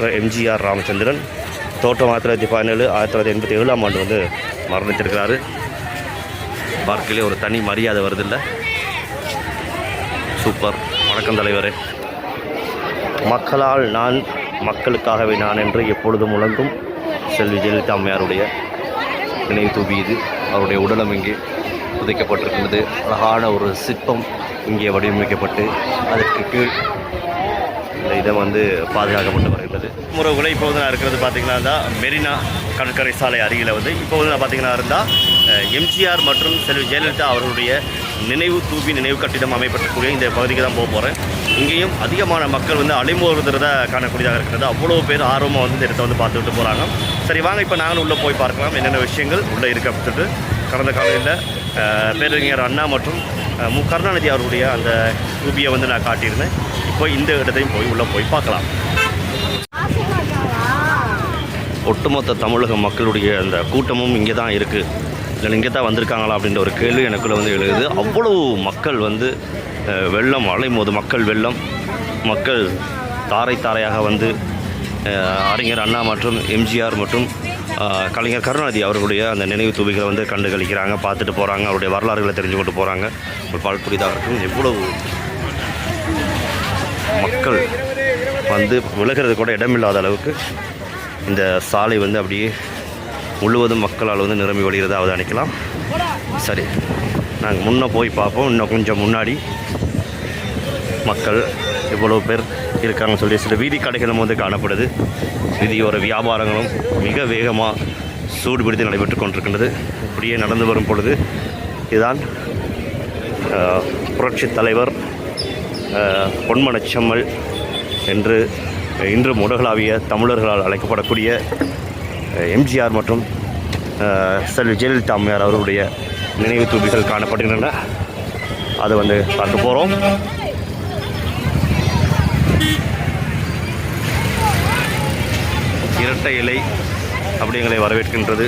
Doctor MGR Ramachandran தோட்டம் ஆயிரத்தி தொள்ளாயிரத்தி பதினேழு ஆயிரத்தி தொள்ளாயிரத்தி எண்பத்தி ஏழாம் ஆண்டு வந்து மரணித்திருக்கிறாரு வாழ்க்கையிலே ஒரு தனி மரியாதை வருதில்ல. சூப்பர். வணக்கம் தலைவரே. மக்களால் நான் மக்களுக்காகவே நான் என்று எப்பொழுதும் முழங்கும் செல்வி ஜெயலலிதா அம்மையாருடைய நினைவு தூவி இது அவருடைய உடலம் இங்கே புதைக்கப்பட்டிருக்கின்றது. அழகான ஒரு சிற்பம் இங்கே வடிவமைக்கப்பட்டு அதற்கு கீழ் இந்த இடம் வந்து பாதுகாக்கப்பட்டு வருகிறது முறைகளை இப்போ வந்து நான் இருக்கிறது பார்த்தீங்கன்னா இருந்தால் மெரினா கடற்கரை சாலை அருகில் வந்து இப்போ வந்து நான் பார்த்தீங்கன்னா இருந்தால் எம்ஜிஆர் மற்றும் செல்வி ஜெயலலிதா அவர்களுடைய நினைவு தூவி நினைவு கட்டிடம் அமைப்பட்டக்கூடிய இந்த பகுதிக்கு தான் போக போகிறேன் இங்கேயும் அதிகமான மக்கள் வந்து அலைமோதுறத காணக்கூடியதாக இருக்கிறது. அவ்வளோ பேர் ஆர்வமாக வந்து இந்த இடத்த வந்து பார்த்துட்டு போகிறாங்க சரி வாங்க இப்போ நாங்களும் உள்ளே போய் பார்க்கலாம். என்னென்ன விஷயங்கள் உள்ளே இருக்குது அப்படின்ட்டு கடந்த காலையில் பேரறிஞர் அண்ணா மற்றும் மு. கருணாநிதி அவர்களுடைய அந்த ரூபியை வந்து நான் காட்டியிருந்தேன். இப்போ இந்த இடத்தையும் போய் உள்ளே போய் பார்க்கலாம். ஒட்டுமொத்த தமிழக மக்களுடைய அந்த கூட்டமும் இங்கே தான் இருக்குது இல்லை இங்கே தான் வந்திருக்காங்களா அப்படின்ற ஒரு கேள்வி எனக்குள்ளே வந்து எழுது அவ்வளவு மக்கள் வந்து வெள்ளம் அலைமோது மக்கள் வெள்ளம். மக்கள் தாரை தாரையாக வந்து அறிஞர் அண்ணா மற்றும் எம்ஜிஆர் மற்றும் கலைஞர் கருணாநிதி அவர்களுடைய அந்த நினைவு தூவிகளை வந்து கண்டு கழிக்கிறாங்க பார்த்துட்டு போகிறாங்க அவருடைய வரலாறுகளை தெரிஞ்சு கொண்டு போகிறாங்க ஒரு பால்புரிதாக இருக்கும். எவ்வளவு மக்கள் வந்து விலகிறது கூட இடமில்லாத அளவுக்கு இந்த சாலை வந்து அப்படியே முழுவதும் மக்களால் வந்து நிரம்பி வழிகிறத அவதானிக்கலாம் சரி நாங்கள் முன்னே போய் பார்ப்போம். இன்னும் கொஞ்சம் முன்னாடி மக்கள் எவ்வளோ பேர் இருக்காங்கன்னு சொல்லி சில வீதி கடைகளும் வந்து காணப்படுது. வீதியோர வியாபாரங்களும் மிக வேகமாக சூடுபிடித்து நடைபெற்று கொண்டிருக்கின்றது. இப்படியே நடந்து வரும் பொழுது இதுதான் புரட்சி புரட்சித் தலைவர் பொன்மனச்சம்மல் என்று இன்று உலகளாவிய தமிழர்களால் அழைக்கப்படக்கூடிய எம்ஜிஆர் மற்றும் செல்வி ஜெயலலிதா அம்மையார் அவர்களுடைய நினைவு தூபிகள் காணப்படுகின்றன. அதை வந்து பார்க்க போகிறோம் இரட்டை இலை அப்படிங்களை வரவேற்கின்றது.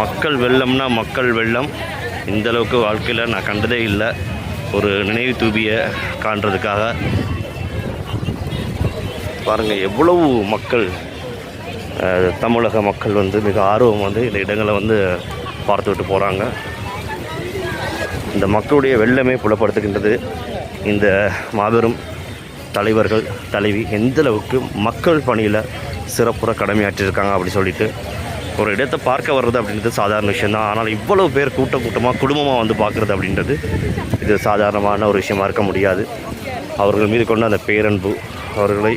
மக்கள் வெள்ளம்னா மக்கள் வெள்ளம். இந்த அளவுக்கு வாழ்க்கையில் நான் கண்டதே இல்லை. ஒரு நினைவு தூபியை காண்றதுக்காக. பாருங்கள் எவ்வளவு மக்கள் தமிழக மக்கள் வந்து மிக ஆர்வம் வந்து இந்த இடங்களை வந்து பார்த்துவிட்டு போகிறாங்க இந்த மக்களுடைய வெள்ளமே புலப்படுத்துகின்றது. இந்த மாபெரும் தலைவர்கள் தலைவி எந்த அளவுக்கு மக்கள் பணியில் சிறப்புற கடமையாற்றியிருக்காங்க அப்படி சொல்லிட்டு ஒரு இடத்தை பார்க்க வர்றது அப்படின்றது சாதாரண விஷயந்தான் ஆனால் இவ்வளவு பேர் கூட்டம் கூட்டமாக குடும்பமாக வந்து பார்க்குறது அப்படின்றது இது சாதாரணமான ஒரு விஷயமா இருக்க முடியாது. அவர்கள் மீது கொண்ட அந்த பேரன்பு அவர்களை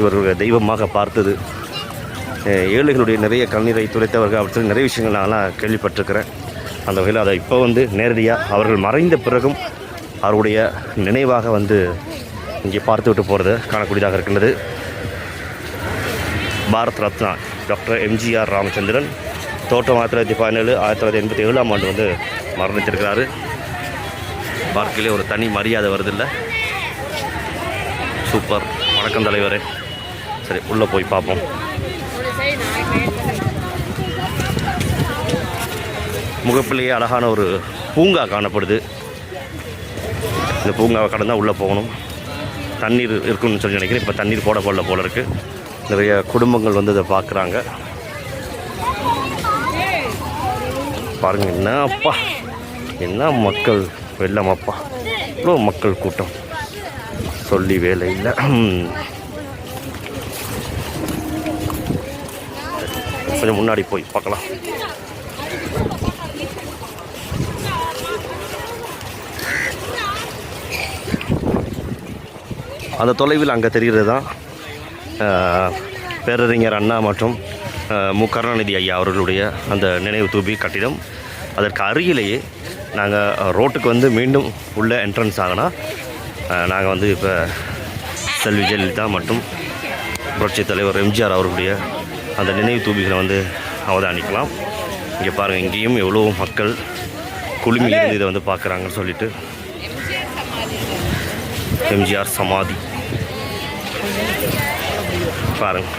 இவர்களுடைய தெய்வமாக பார்த்தது ஏழைகளுடைய நிறைய கண்ணீரை துடைத்தவர்கள் அப்படி சொல்லி நிறைய விஷயங்கள் நான்லாம் கேள்விப்பட்டிருக்கிறேன். அந்த வகையில் அதை இப்போ வந்து நேரடியாக அவர்கள் மறைந்த பிறகும் அவருடைய நினைவாக வந்து இங்கே பார்த்து விட்டு போகிறது காணக்கூடியதாக இருக்கின்றது. பாரத் ரத்னா டாக்டர் எம்ஜிஆர் ராமச்சந்திரன் தோட்டம் ஆயிரத்தி தொள்ளாயிரத்தி பதினேழு ஆயிரத்தி தொள்ளாயிரத்தி எண்பத்தி ஏழாம் ஆண்டு வந்து மரணித்திருக்கிறாரு. வாழ்க்கையிலே ஒரு தனி மரியாதை வருதில்ல. சூப்பர். வணக்கம் தலைவரே. சரி உள்ளே போய் பார்ப்போம். முகப்பிலேயே அழகான ஒரு பூங்கா காணப்படுது. இந்த பூங்காவை கடந்தால் உள்ளே போகணும். தண்ணீர் இருக்குன்னு சொல்லி நினைக்கிறேன். இப்போ தண்ணீர் போட போடல போல இருக்குது நிறைய குடும்பங்கள் வந்து இதை பார்க்குறாங்க. பாருங்கள் என்ன அப்பா என்ன மக்கள்? வெள்ளம் அப்பா இவ்வளோ மக்கள் கூட்டம். சொல்லி வேலை இல்லை. கொஞ்சம் முன்னாடி போய் பார்க்கலாம். அந்த தொலைவில் அங்கே தெரிகிறது தான் பேரறிஞர் அண்ணா மற்றும் மு. கருணாநிதி ஐயா அவர்களுடைய அந்த நினைவு தூபி கட்டிடம். அதற்கு அருகிலேயே நாங்கள் ரோட்டுக்கு வந்து மீண்டும் உள்ள என்ட்ரன்ஸ் ஆகினா நாங்கள் வந்து இப்போ செல்வி ஜெயலலிதா மற்றும் புரட்சி தலைவர் எம்ஜிஆர் அவர்களுடைய அந்த நினைவு தூபிகளை வந்து அவதானிக்கலாம். இங்கே பாருங்கள் இங்கேயும் எவ்வளோ மக்கள் குழுமி இருந்து இதை வந்து பார்க்குறாங்கன்னு சொல்லிட்டு. எம்ஜிஆர் சமாதி. பாருங்க.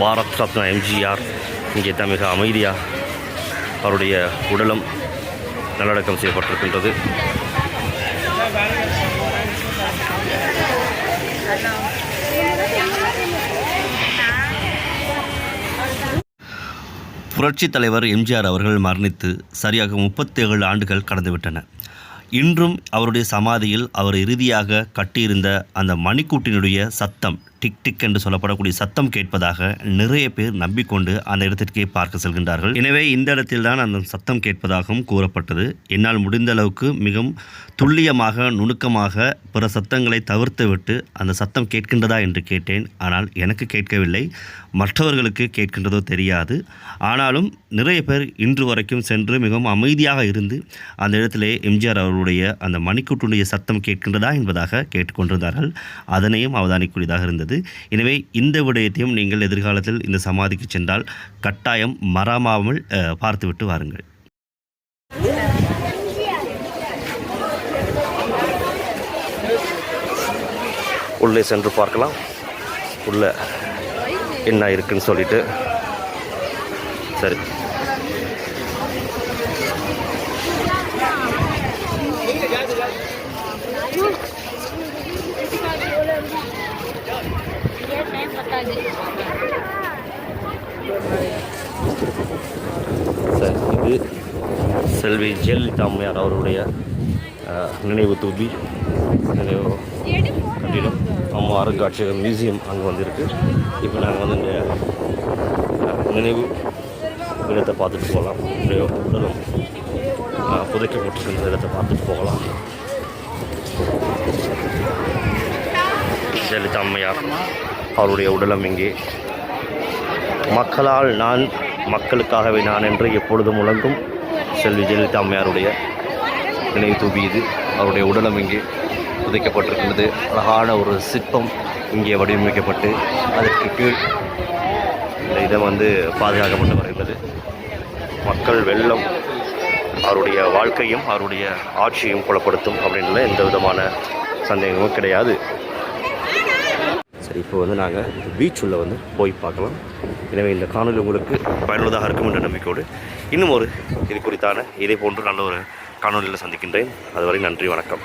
பாரத் ரத்னா எம்ஜிஆர் இங்கே தான் மிக அமைதியாக அவருடைய உடலும் நல்லடக்கம் செய்யப்பட்டிருக்கின்றது. புரட்சித் தலைவர் எம்ஜிஆர் அவர்கள் மரணித்து சரியாக முப்பத்தேழு ஆண்டுகள் கடந்துவிட்டன. இன்றும் அவருடைய சமாதியில் அவர் இறுதியாக கட்டியிருந்த அந்த மணிக்கூட்டினுடைய சத்தம் டிக் டிக் என்று சொல்லப்படக்கூடிய சத்தம் கேட்பதாக நிறைய பேர் நம்பிக்கொண்டு அந்த இடத்திற்கே பார்க்க செல்கின்றார்கள். எனவே இந்த இடத்தில்தான் அந்த சத்தம் கேட்பதாகவும் கூறப்பட்டது. என்னால் முடிந்த அளவுக்கு மிகவும் துல்லியமாக நுணுக்கமாக பிற சத்தங்களை தவிர்த்துவிட்டு அந்த சத்தம் கேட்கின்றதா என்று கேட்டேன். ஆனால் எனக்கு கேட்கவில்லை. மற்றவர்களுக்கு கேட்கின்றதோ தெரியாது. ஆனாலும் நிறைய பேர் இன்று வரைக்கும் சென்று மிகவும் அமைதியாக இருந்து அந்த இடத்திலே எம்ஜிஆர் அவர்களுடைய அந்த மணிக்கூட்டுடைய சத்தம் கேட்கின்றதா என்பதாக கேட்டுக்கொண்டிருந்தார்கள். அதனையும் அவதானிக்கூடியதாக இருந்தது. எனவே இந்த விடயத்தையும் நீங்கள் எதிர்காலத்தில் இந்த சமாதிக்கு சென்றால் கட்டாயம் மறமாமல் பார்த்துவிட்டு வாருங்கள். உள்ளே சென்று பார்க்கலாம். உள்ள என்ன இருக்குன்னு சொல்லிட்டு. சரி. செல்வி ஜெயலலிதா அம்மையார் அவருடைய நினைவு தூபி நினைவு கட்டிடம் அம்மா அருங்காட்சியகம் மியூசியம் அங்கே வந்திருக்கு. இப்போ நாங்கள் வந்து இந்த நினைவு இடத்தை பார்த்துட்டு போகலாம். அப்படியே உடலும் அஹ், புதைக்கப்பட்டிருக்கின்ற இடத்தை பார்த்துட்டு போகலாம். ஜெயலலிதா அம்மையார் அவருடைய உடலம் இங்கே. மக்களால் நான் மக்களுக்காகவே நான் என்று எப்பொழுதும் முழங்கும் செல்வி ஜெயலலிதா அம்மையாருடைய நினைவு தூபி இது. அவருடைய உடலம் இங்கே புதைக்கப்பட்டிருக்கிறது அழகான ஒரு சிற்பம் இங்கே வடிவமைக்கப்பட்டு அதற்கு கீழ் இந்த இடம் வந்து பாதுகாக்கப்பட்டு வருகிறது மக்கள் வெள்ளம் அவருடைய வாழ்க்கையும் அவருடைய ஆட்சியும் புலப்படுத்தும் அப்படின்றத எந்த விதமான சந்தேகமும் கிடையாது. சரி இப்போ வந்து நாங்கள் பீச் வந்து போய் பார்க்கலாம். எனவே இந்த காணொலி உங்களுக்கு பயனுள்ளதாக இருக்கும் என்ற நம்பிக்கையோடு இன்னும் ஒரு இது குறித்தான இதே போன்று நல்ல ஒரு காணொலியில் சந்திக்கின்றேன். அதுவரை நன்றி வணக்கம்.